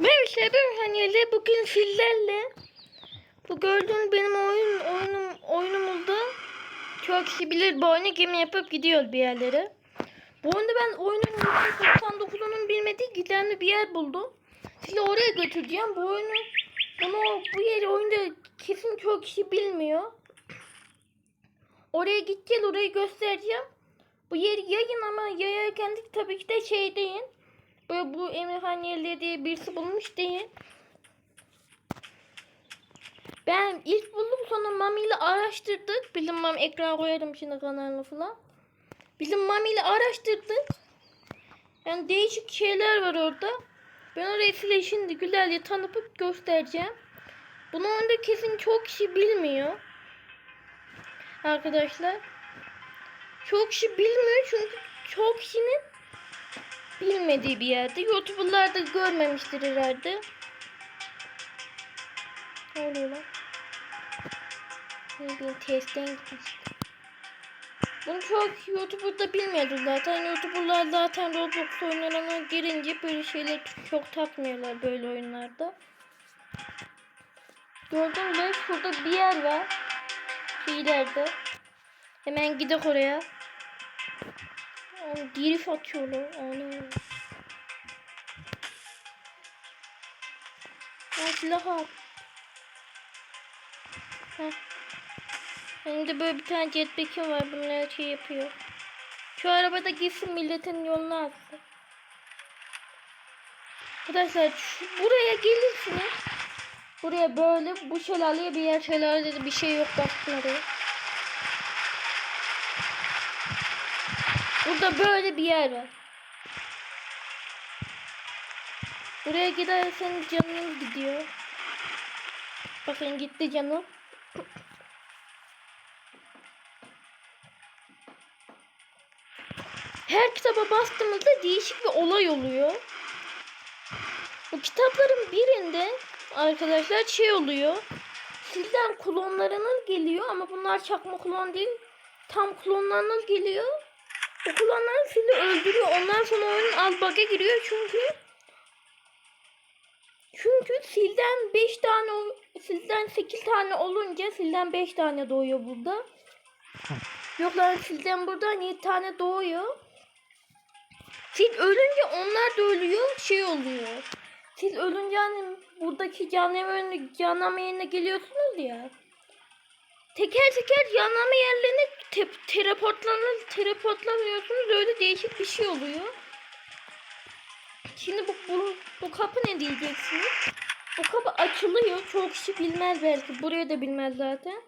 Merhaba ben Haniye'yle bugün fillerle bu gördüğünüz benim oyun oyunum oyunumuzda çok kişi bilir bu oyunu gemi yapıp gidiyor bir yerlere. Bu oyunda ben oyunun 99'unun bilmediği gizemli bir yer buldum. Sizi oraya götüreceğim. Bu oyunu bunu bu yeri oyunda kesin çok kişi bilmiyor. Oraya gideceğiz orayı göstereceğim. Bu yer yayın ama yayarken tabii ki de şey değil. Böyle bu Emirhan yerleri diye birisi bulmuş değil. Ben ilk buldum sonra Mami ile araştırdık. Bizim Mami ekran koyarım şimdi kanalına falan. Bizim Mami ile araştırdık. Yani değişik şeyler var orada. Ben orayı size şimdi güzelce tanıtıp göstereceğim. Bunu onda kesin çok kişi bilmiyor. Arkadaşlar. Çok kişi bilmiyor çünkü çok kişinin bilmediği bir yerde. YouTuber'lar da görmemiştir herhalde. Ne oluyor lan? Ne bileyim testten gitmiş. Bunu çok YouTuber'da bilmiyordu zaten. YouTuber'lar zaten Roblox oyunlarına girince böyle şeyler çok takmıyorlar böyle oyunlarda. Gördün mü? Şurada bir yer var. Şu ileride. Hemen gidek oraya. Oğlum Dirif atıyorlar. Ana. Ha silah al. Heh. Benim de böyle bir tane jetpack'im var. Bunlar şey yapıyor. Şu arabada gitsin milletin yolunu alsın. Arkadaşlar şu, buraya gelirsiniz. Buraya böyle bu şelaleye bir yer şelalede de bir şey yok baktım oraya. Burada böyle bir yer var. Buraya giderseniz canınız gidiyor. Bakın gitti canım. Her kitaba bastığımızda değişik bir olay oluyor. Bu kitapların birinde arkadaşlar şey oluyor. Sizden klonlarınız geliyor ama bunlar çakma klon değil. Tam klonlarınız geliyor. Klonlar sizi öldürüyor. Ondan sonra oyun az bug'a giriyor çünkü çünkü silden 5 tane silden 8 tane olunca silden 5 tane doğuyor burada. Yok lan silden buradan 7 tane doğuyor. Sil ölünce onlar da ölüyor. Şey oluyor. Siz ölünce hani buradaki canlama yerine, canlama yerine geliyorsunuz ya. Teker teker yanlama yerlerine te teleportlanır, teleportlanıyorsunuz. Öyle değişik bir şey oluyor. Şimdi bu, bu, bu kapı ne diyeceksiniz? Bu kapı açılıyor. Çok kişi bilmez belki. Buraya da bilmez zaten.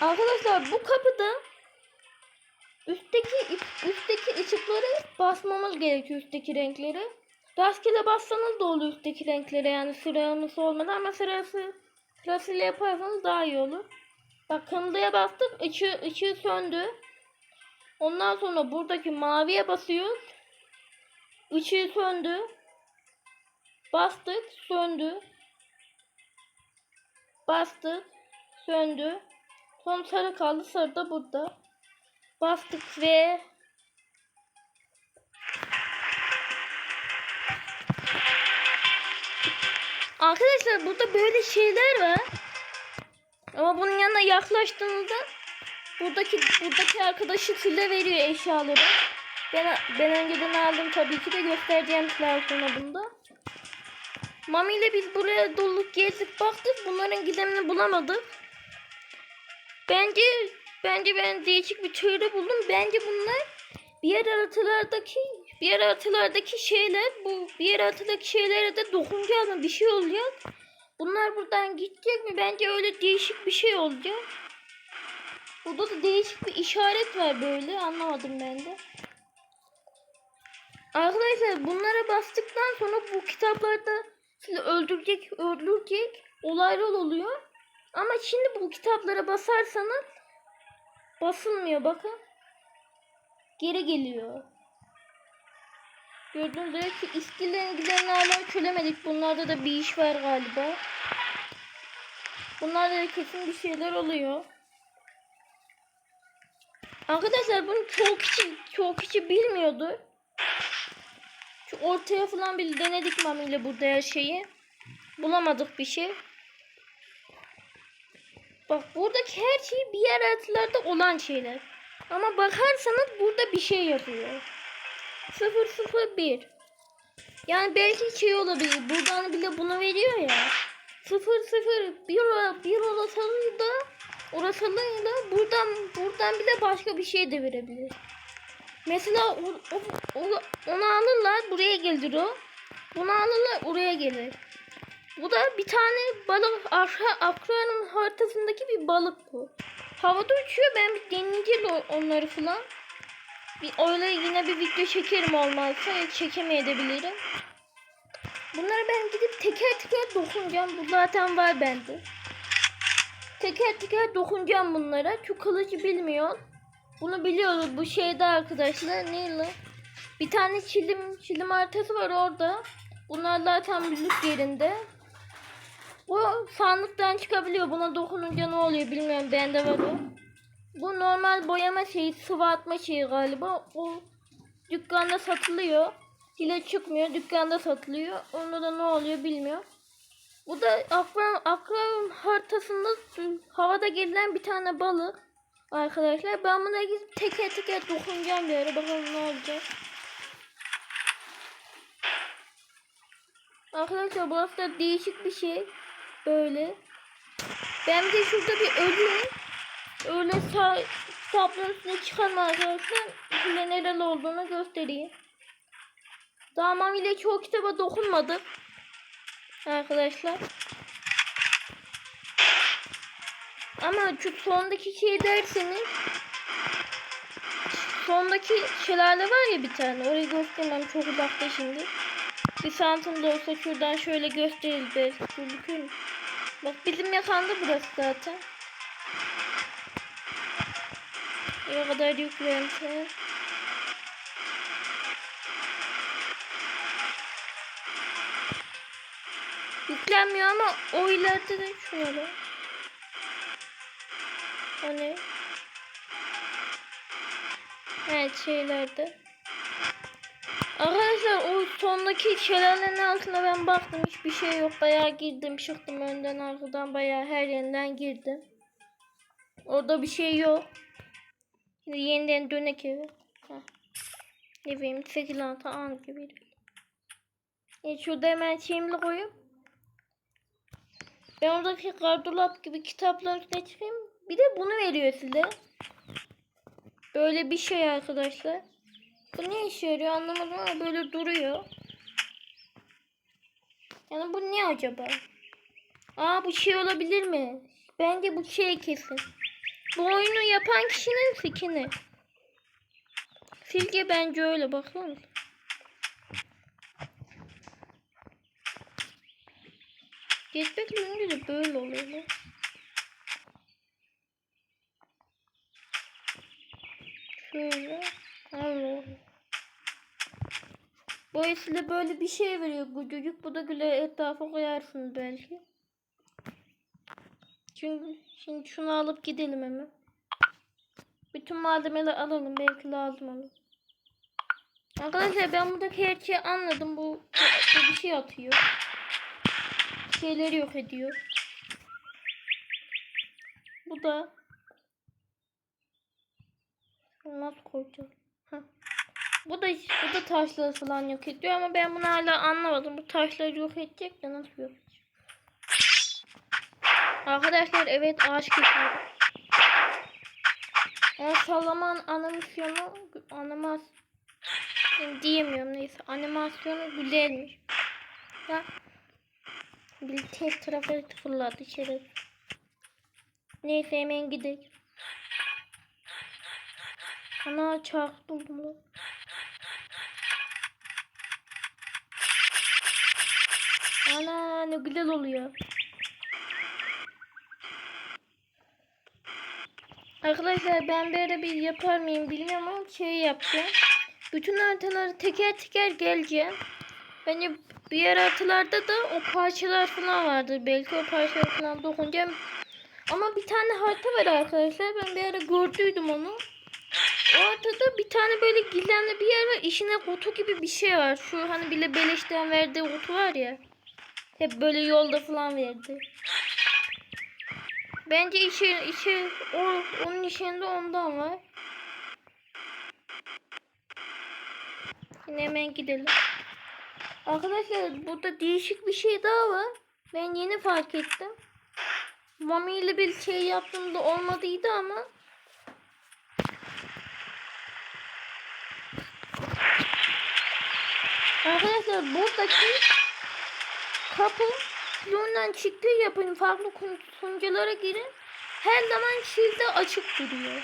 Arkadaşlar bu kapıda üstteki üstteki ışıkları basmamız gerekiyor üstteki renkleri. Rastgele bassanız da olur üstteki renklere yani sıraması olmadan ama sırası sırasıyla yaparsanız daha iyi olur. Bak kırmızıya bastık ışığı, ışığı söndü. Ondan sonra buradaki maviye basıyoruz. Işığı söndü. Bastık söndü. Bastık söndü. Son sarı kaldı sarı da burada. Bastık ve Arkadaşlar burada böyle şeyler var. Ama bunun yanına yaklaştığınızda buradaki buradaki arkadaşı size veriyor eşyaları. Ben ben önceden aldım tabii ki de göstereceğim sizler sonra bunda. Mami ile biz buraya dolu gezdik baktık bunların gidemini bulamadık. Bence bence ben değişik bir teori buldum. Bence bunlar bir yer haritalardaki bir yer haritalardaki şeyler bu bir yer haritalardaki şeylere de dokunca mı bir şey olacak. Bunlar buradan gidecek mi? Bence öyle değişik bir şey olacak. Burada da değişik bir işaret var böyle. Anlamadım ben de. Arkadaşlar bunlara bastıktan sonra bu kitaplarda sizi öldürecek, öldürecek olaylar oluyor. Ama şimdi bu kitaplara basarsanız basılmıyor bakın. Geri geliyor. Gördüğünüz üzere ki iskilerin giderini hala çölemedik. Bunlarda da bir iş var galiba. Bunlarda da kesin bir şeyler oluyor. Arkadaşlar bunu çok kişi çok kişi bilmiyordu. Şu ortaya falan bir denedik Mami ile burada her şeyi. Bulamadık bir şey. Bak buradaki her şey bir yer haritalarda olan şeyler. Ama bakarsanız burada bir şey yazıyor. 001 Yani belki şey olabilir. Buradan bile bunu veriyor ya. 001 ola- bir olasılığı da olasılığı da buradan buradan bile başka bir şey de verebilir. Mesela o, o, o- onu alırlar buraya gelir o. Bunu alırlar oraya gelir. Bu da bir tane balık arka akranın haritasındaki bir balık bu. Havada uçuyor ben bir deneyeceğim onları falan. Bir öyle yine bir video çekerim olmazsa ya çekemeyebilirim. Bunları ben gidip teker teker dokunacağım. Bu zaten var bende. Teker teker dokunacağım bunlara. Çünkü kılıcı bilmiyor. Bunu biliyoruz bu şeyde arkadaşlar. Neyle? Bir tane çilim, çilim haritası var orada. Bunlar zaten büyük yerinde. Bu sandıktan çıkabiliyor. Buna dokununca ne oluyor bilmiyorum. Bende var o. Bu normal boyama şeyi, sıvı atma şeyi galiba. O dükkanda satılıyor. Hile çıkmıyor. Dükkanda satılıyor. Onda da ne oluyor bilmiyorum. Bu da akvaryum, akvaryum haritasında havada gelen bir tane balık. Arkadaşlar ben buna gidip teker teker dokunacağım bir ara. Bakalım ne olacak. Arkadaşlar burası da değişik bir şey. Böyle. Ben de şurada bir ölü. Öyle tablonun üstüne çıkarma arkadaşlar. Nereli olduğunu göstereyim. Daha Mami ile çoğu kitaba dokunmadık. Arkadaşlar. Ama şu sondaki şey derseniz sondaki şelale var ya bir tane. Orayı göstermem çok uzakta şimdi. Bir santim de olsa şuradan şöyle gösteririz belki. Bak bizim yakanda burası zaten. Ne kadar yüklenti. Yüklenmiyor ama o ileride de şöyle. O ne? Evet şeylerde. Arkadaşlar o sondaki şelalenin altına ben baktım hiçbir şey yok. Bayağı girdim çıktım önden arkadan bayağı her yerinden girdim. Orada bir şey yok. Şimdi yeniden dönek. Heh. Ne bileyim 8 6 an gibi. E şurada hemen şeyimle koyup ben oradaki gardırop gibi kitapların üstüne çıkayım. Bir de bunu veriyor size. Böyle bir şey arkadaşlar. Bu ne işe yarıyor anlamadım ama böyle duruyor. Yani bu ne acaba? Aa bu şey olabilir mi? Bence bu şey kesin. Bu oyunu yapan kişinin fikrini. Silge bence öyle mısın? Jetpack önce de böyle oluyor. lan. Şöyle. Allah. Bu böyle bir şey veriyor gucucuk. Bu da güle etrafa koyarsınız belki. Çünkü şimdi şunu alıp gidelim hemen. Bütün malzemeleri alalım. Belki lazım olur. Arkadaşlar ben buradaki her şeyi anladım. Bu, bir şey atıyor. Şeyleri yok ediyor. Bu da nasıl koyacağız? Heh. Bu da bu da taşları falan yok ediyor ama ben bunu hala anlamadım. Bu taşları yok edecek de nasıl yok? Arkadaşlar evet ağaç kesiyoruz. Yani Salaman animasyonu animas diyemiyorum neyse animasyonu güzelmiş. Ya bir tek tarafı fırladı içeri. Neyse hemen gidelim. Ana buldum lan. Ana ne güzel oluyor. Arkadaşlar ben böyle bir yapar mıyım bilmiyorum ama şey yapacağım. Bütün haritaları teker teker geleceğim. Bence diğer haritalarda da o parçalar falan vardır. Belki o parçalar falan dokunacağım. Ama bir tane harita var arkadaşlar. Ben bir ara gördüydüm onu. Ortada bir tane böyle gizemli bir yer var. İçine kutu gibi bir şey var. Şu hani bile beleşten verdiği kutu var ya. Hep böyle yolda falan verdi. Bence içi, içi o, onun içinde ondan var. Yine hemen gidelim. Arkadaşlar burada değişik bir şey daha var. Ben yeni fark ettim. Mami ile bir şey yaptığımda olmadıydı ama Arkadaşlar buradaki kapı yoldan çıktığı yapın farklı sunuculara girin. Her zaman çizde açık duruyor.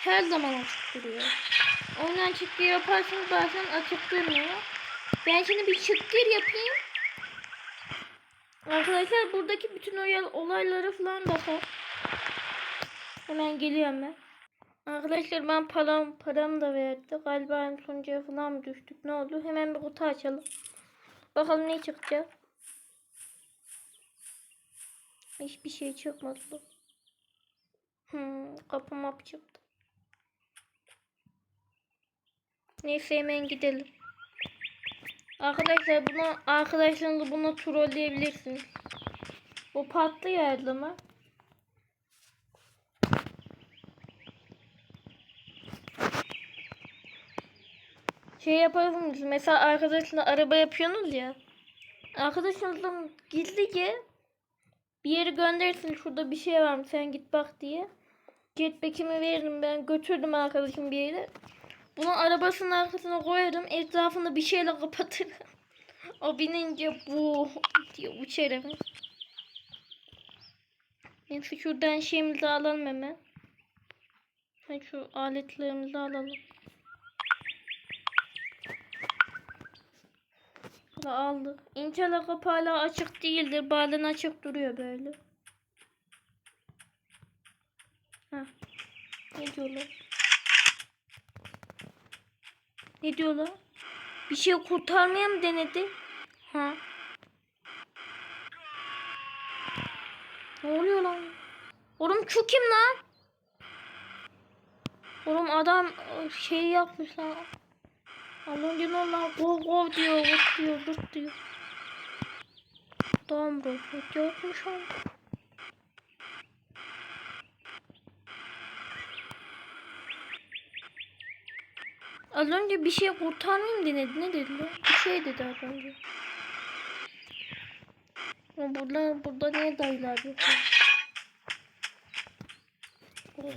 Her zaman açık duruyor. Ondan çıktı yaparsanız bazen açık durmuyor. Ben şimdi bir çıktır yapayım. Arkadaşlar buradaki bütün olayları falan bakar. Hemen geliyorum ben. Arkadaşlar ben param param da verdi. Galiba sonuncuya falan mı düştük? Ne oldu? Hemen bir kutu açalım. Bakalım ne çıkacak. Hiçbir şey çıkmadı. Hmm, kapı map çıktı. Neyse hemen gidelim. Arkadaşlar bunu arkadaşlarınızla bunu trolleyebilirsiniz. O patlı yerdi mi? Şey yaparsınız mesela arkadaşla araba yapıyorsunuz ya. Arkadaşınızla gizlice bir yere gönderirsin şurada bir şey var mı sen git bak diye. Jetpack'imi veririm ben götürdüm arkadaşım bir yere. Bunu arabasının arkasına koyarım etrafını bir şeyle kapatırım. o binince bu diye uçar hemen. Neyse şuradan şeyimizi alalım hemen. Ha, Şu aletlerimizi alalım. Şunu aldık. İnşallah kapı hala açık değildir. Bazen açık duruyor böyle. Ha. Ne diyorlar? Ne diyorlar? Bir şey kurtarmaya mı denedi? Ha. Ne oluyor lan? Oğlum şu kim lan? Oğlum adam e, şey yapmış lan. Aman diyor lan gol gol diyor, vırt diyor, vırt diyor. Tamam bro, vırt yokmuş ama. Az önce bir şey kurtarmayayım denedi. Ne dedi lan? Bir şey dedi az önce. Ama burada, burada niye dayılar yok?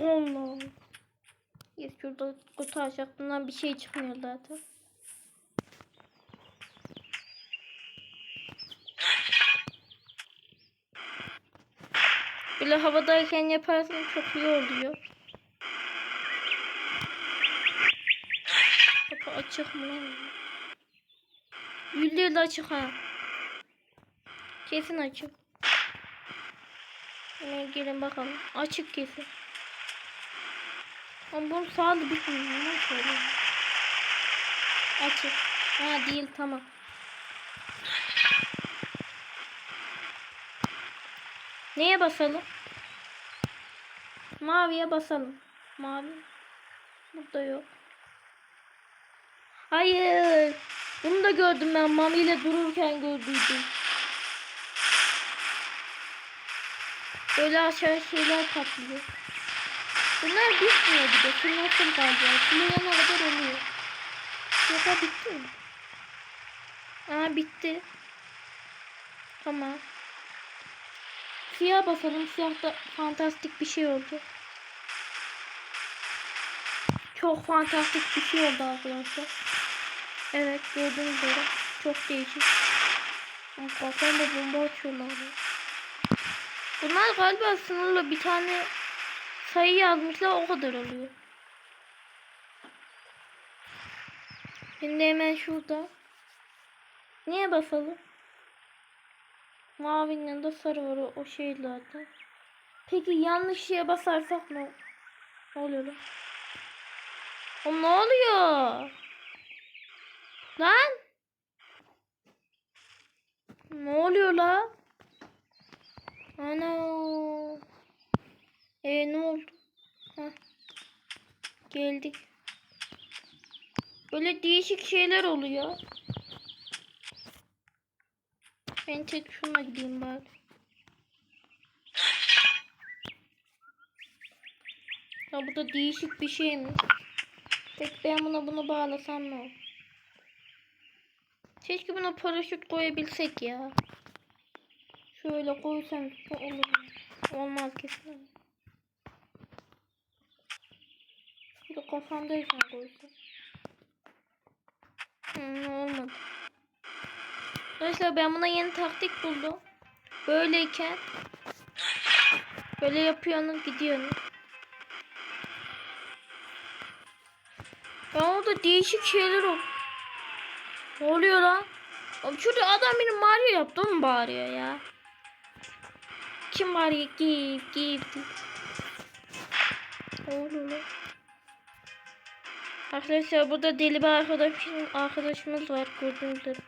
Allah. Yes, şurada kutu açacak. Bundan bir şey çıkmıyor zaten. Böyle havadayken yaparsan çok iyi oluyor. Kapı açık mı lan? Yüzde açık ha. Kesin açık. Hemen gelin bakalım. Açık kesin. Ama bunun sağlı bitmiyor. Ne söyleyeyim? Açık. Ha değil tamam. Neye basalım? Maviye basalım. Mavi. Burada yok. Hayır. Bunu da gördüm ben. Mami ile dururken gördüydüm. Böyle aşağı şeyler patlıyor. Bunlar bitmiyor bir de. Şu nasıl kalacak? Şunun kadar oluyor. Yoksa bitti mi? Aa bitti. Tamam. Siyah basalım. Siyah da fantastik bir şey oldu. Çok fantastik bir şey oldu arkadaşlar. Evet gördüğünüz üzere. Çok değişik. Kafamda bomba açıyorlar. ya. Bunlar galiba sınırlı bir tane sayı yazmışlar o kadar oluyor. Şimdi hemen şurada. Niye basalım? Mavinin yanında sarı var o, o şey zaten. Peki yanlış şeye basarsak ne, ne oluyor lan? O ne oluyor? Lan? Ne oluyor lan? Ana. E ne oldu? Heh. Geldik. Böyle değişik şeyler oluyor. Ben tek şuna gideyim bari. Ya bu da değişik bir şey mi? Peki ben buna bunu bağlasam olur? Keşke buna paraşüt koyabilsek ya. Şöyle koysam olur. Olmaz kesin. Şurada kafamdayken koysam. Hmm, olmadı. Arkadaşlar ben buna yeni taktik buldum. Böyleyken böyle yapıyorsunuz gidiyorsunuz. Ya orada değişik şeyler ol. Ne oluyor lan? Oğlum şurada adam benim Mario yaptı mı bağırıyor ya? Kim? Give, give, give. Ne oluyor lan? Arkadaşlar burada deli bir arkadaşım, arkadaşımız var gördüğünüz üzere.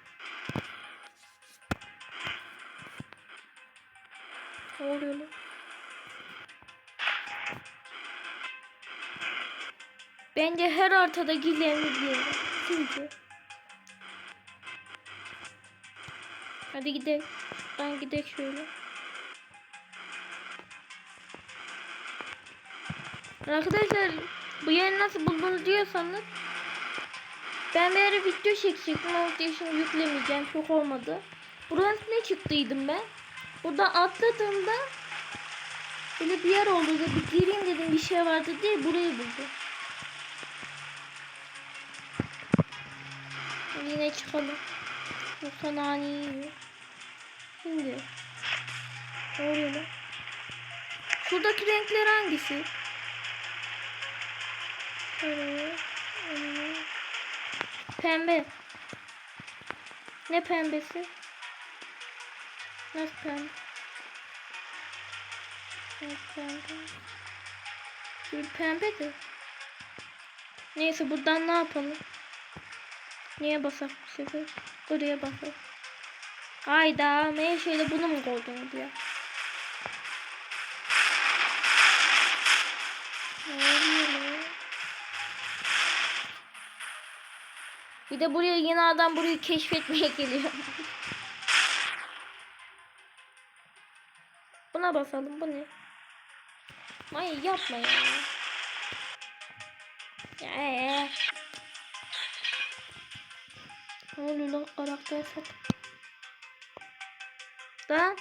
Oluyor lan? Bence her ortada gidelim. Sizce? Hadi gidelim. Ben gidelim şöyle. Arkadaşlar bu yeri nasıl buldunuz diyorsanız ben bir ara video çekecektim ama şimdi yüklemeyeceğim çok olmadı. Burası ne çıktıydım ben? Burada atladığımda böyle bir yer oldu bir gireyim dedim bir şey vardı diye burayı buldum. Yine çıkalım. Yoksa nane yiyor. Şimdi. Oluyor lan? Şuradaki renkler hangisi? Pembe. Ne pembesi? Nasıl pembe? Ne pembe? Bir pembe de. Neyse buradan ne yapalım? Niye basak bu sefer? Buraya basak. Hayda ben şöyle bunu mu koydunuz ya? Bir de buraya yeni adam burayı keşfetmeye geliyor. Buna basalım bu ne? Ay yapma ya. Ya. ee. Ne oluyor lan karakter sat. Lan.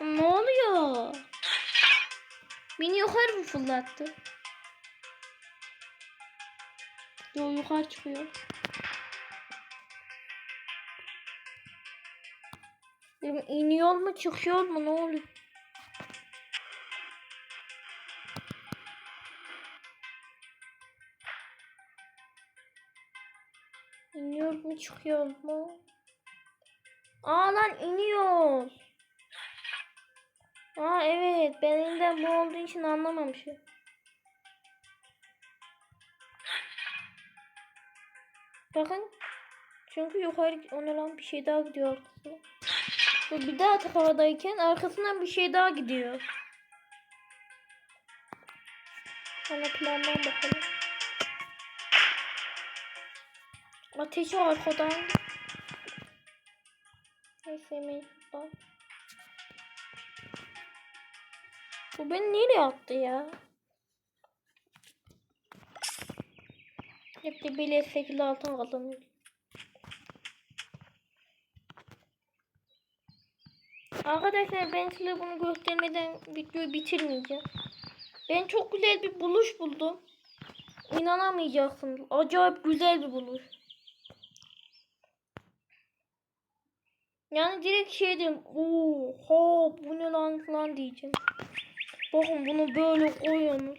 Ne oluyor? Beni yukarı mı fırlattı? Yo yukarı çıkıyor. İniyor mu çıkıyor mu ne oluyor? İniyor mu çıkıyor mu? Aa lan iniyor. Aa evet ben elinden bu olduğu için anlamamışım. Bakın. Çünkü yukarı ona lan bir şey daha gidiyor arkasına. Ve bir daha havadayken arkasından bir şey daha gidiyor. Ana plandan bakalım. Ateşi arkadan. Neyse şuradan. Bu beni nereye attı ya? Hep de bile 8 altın kazanıyor. Arkadaşlar ben size bunu göstermeden videoyu bitirmeyeceğim. Ben çok güzel bir buluş buldum. İnanamayacaksınız. Acayip güzel bir buluş. Yani direkt şey diyeyim. Oha bu ne lan lan diyeceğim. Bakın bunu böyle koyuyorsunuz.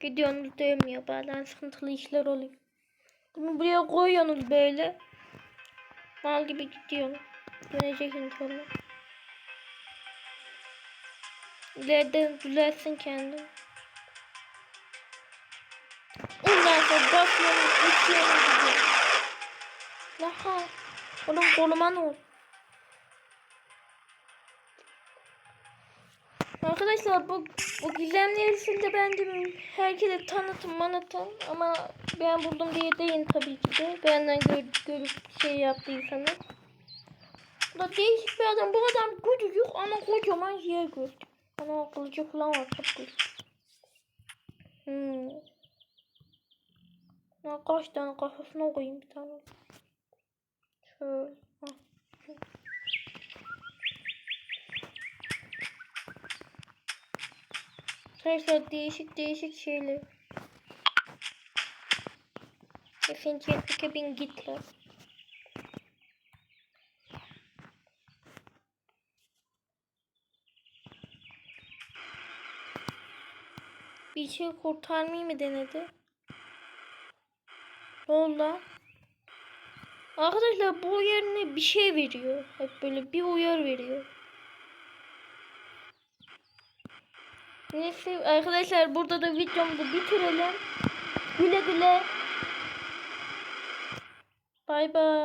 Gidiyorsunuz dönmüyor. Bazen sıkıntılı işler oluyor. Bunu buraya koyuyorsunuz böyle. Mal gibi gidiyor. Dönecek inşallah. İleride düzelsin kendini. Ondan sonra basıyorum, uçuyorum gidiyor. Laha. Oğlum koluma ne oldu? Arkadaşlar bu Bu gizemli esirde ben de herkese tanıtım manıtım ama ben buldum diye değil tabii ki de. Benden gör, görüp şey yaptıysanız. Bu da değişik bir adam. Bu adam küçücük ama kocaman yer gördüm. Ana kılıcı var çok güzel. Hmm. Ya kaç tane kafasına koyayım bir tane. Şöyle. Hah. Arkadaşlar değişik değişik şeyler. Efendim bin gitler. Bir şey kurtarmayı mı denedi? Ne oldu lan? Arkadaşlar bu yerine bir şey veriyor. Hep böyle bir uyar veriyor. Neyse arkadaşlar burada da videomuzu bitirelim. Güle güle. Bay bay.